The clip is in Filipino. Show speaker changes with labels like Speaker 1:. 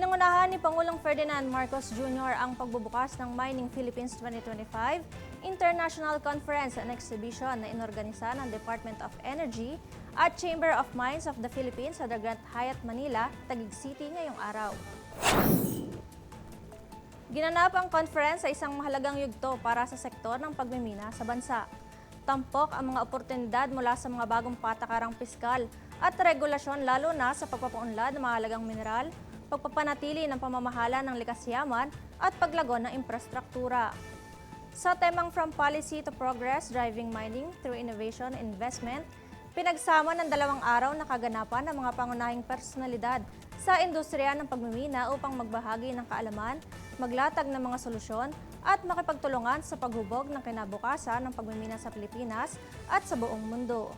Speaker 1: Pinangunahan ni Pangulong Ferdinand Marcos Jr. ang pagbubukas ng Mining Philippines 2025 International Conference and Exhibition na inorganisa ng Department of Energy at Chamber of Mines of the Philippines sa The Grand Hyatt Manila, Taguig City ngayong araw. Ginanap ang conference sa isang mahalagang yugto para sa sektor ng pagmimina sa bansa. Tampok ang mga oportunidad mula sa mga bagong patakarang piskal at regulasyon lalo na sa pagpapaunlad ng mahalagang mineral, pagpapanatili ng pamamahala ng likas yaman at paglago ng infrastruktura. Sa temang From Policy to Progress, Driving Mining Through Innovation Investment, pinagsama ng dalawang araw na kaganapan ng mga pangunahing personalidad sa industriya ng pagmimina upang magbahagi ng kaalaman, maglatag ng mga solusyon at makipagtulungan sa paghubog ng kinabukasan ng pagmimina sa Pilipinas at sa buong mundo.